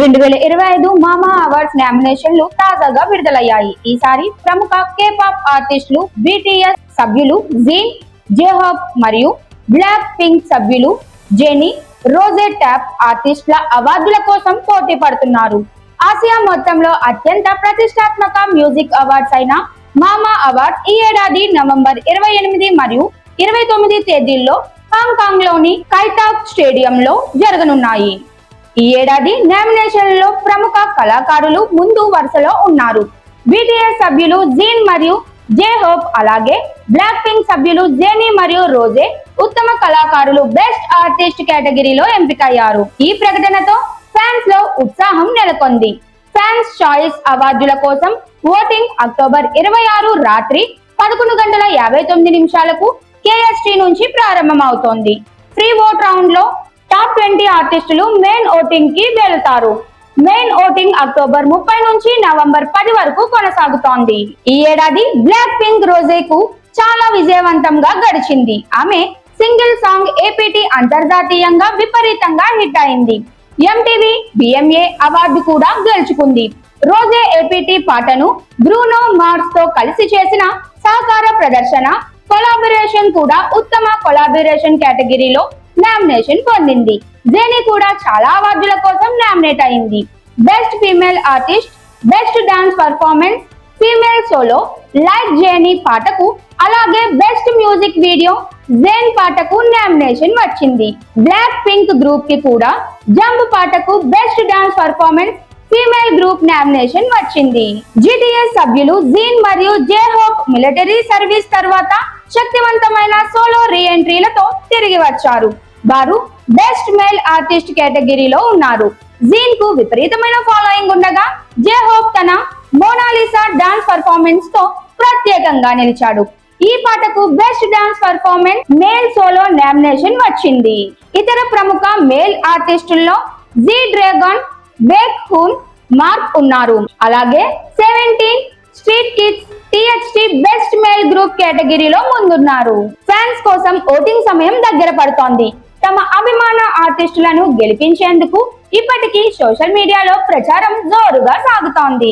రెండు వేల ఇరవై ఐదు మామా అవార్డ్స్ నామినేషన్లు తాజాగా విడుదలయ్యాయి. ఈసారి ప్రముఖ కే పాప్ ఆర్టిస్టులు బిటిఎస్ సభ్యులు జీన్ జేహాబ్ మరియు బ్లాక్ పింక్ సభ్యులు జెనీ రోజే ట్యాప్ ఆర్టిస్టుల అవార్డుల కోసం పోటీ పడుతున్నారు. ఆసియా మొత్తంలో అత్యంత ప్రతిష్టాత్మక మ్యూజిక్ అవార్డ్స్ అయిన మామా అవార్డ్స్ ఈ ఏడాది నవంబర్ ఇరవై ఎనిమిది మరియు ఇరవై తొమ్మిది తేదీల్లో హాంకాంగ్లోని స్టేడియంలో జరగనున్నాయి. ఈ ఏడాది నామినేషన్లలో ప్రముఖ కళాకారులు ముందు వరుసలో ఉన్నారు. బీటీఎస్ సభ్యులు జీన్ మరియు జే హోప్ అలాగే బ్లాక్ పింక్ సభ్యులు జేనీ మరియు రోజే ఉత్తమ కళాకారులు బెస్ట్ ఆర్టిస్ట్ కేటగిరీలో ఎంపికయ్యారు. ఈ ప్రకటనతో ఫ్యాన్స్లో ఉత్సాహం నెలకొంది. ఫ్యాన్స్ చాయిస్ అవార్డుల కోసం ఓటింగ్ అక్టోబర్ ఇరవై ఆరు రాత్రి పదకొండు గంటల యాభై తొమ్మిది నిమిషాలకు కేఎస్టీ నుంచి ప్రారంభమవుతోంది. ఫ్రీ ఓట్ రౌండ్లో టాప్ ట్వంటీ ఆర్టిస్టులు మెయిన్ ఓటింగ్కి వెళ్తారు మెయిన్ ఓటింగ్ అక్టోబర్ ముప్పై నుంచి నవంబర్ పది వరకు కొనసాగుతోంది. ఈ ఏడాది బ్లాక్ పింక్ రోజేకు చాలా విజయవంతంగా గడిచింది. ఆమె సింగిల్ సాంగ్ ఏపీటీ అంతర్జాతీయంగా విపరీతంగా హిట్ అయింది. ఎంటీవీ బిఎంఏ అవార్డు కూడా గెలుచుకుంది. రోజే ఏపీటీ పాటను బ్రూనో మార్స్తో కలిసి చేసిన సహకార ప్రదర్శన కొలాబరేషన్ కూడా ఉత్తమ కొలాబరేషన్ కేటగిరీలో నామినేషన్ పొందింది. జేని కూడా చాలా అవార్డుల కోసం నామినేట్ అయింది. Best female artist best dance performance female solo like Jennie పాటకు అలాగే బెస్ట్ మ్యూజిక్ వీడియో జేన్ పాటకు నామినేషన్ వచ్చింది. బ్లాక్ పింక్ గ్రూప్కి కూడా జంప్ పాటకు best dance performance female group nomination వచ్చింది. జిటిఎస్ సభ్యులు జీన్ మరియు జే హోప్ మిలిటరీ సర్వీస్ తర్వాత శక్తివంతమైన సోలో రీ ఎంట్రీలతో తిరిగి వచ్చారు. వారు బెస్ట్ మేల్ ఆర్టిస్ట్ కేటగిరీలో ఉన్నారు. జీన్కు విపరీతమైన ఫాలోయింగ్ ఉండగా జే హోప్ తన మోనాలిసా డాన్స్ పర్ఫార్మెన్స్తో ప్రత్యేకంగా నిలిచాడు. ఈ పాటకు best dance performance male solo nomination వచ్చింది. ఇతర ప్రముఖ మేల్ ఆర్టిస్టుల్లో G Dragon Baekhyun Mark ఉన్నారు. అలాగే Seventeen Stray Kids TXT best male group కేటగిరీలో ముందున్నారు. ఫ్యాన్స్ కోసం ఓటింగ్ సమయం దగ్గర పడుతోంది. తమ అభిమాన ఆర్టిస్టులను గెలిపించేందుకు ఇప్పటికీ సోషల్ మీడియాలో ప్రచారం జోరుగా సాగుతోంది.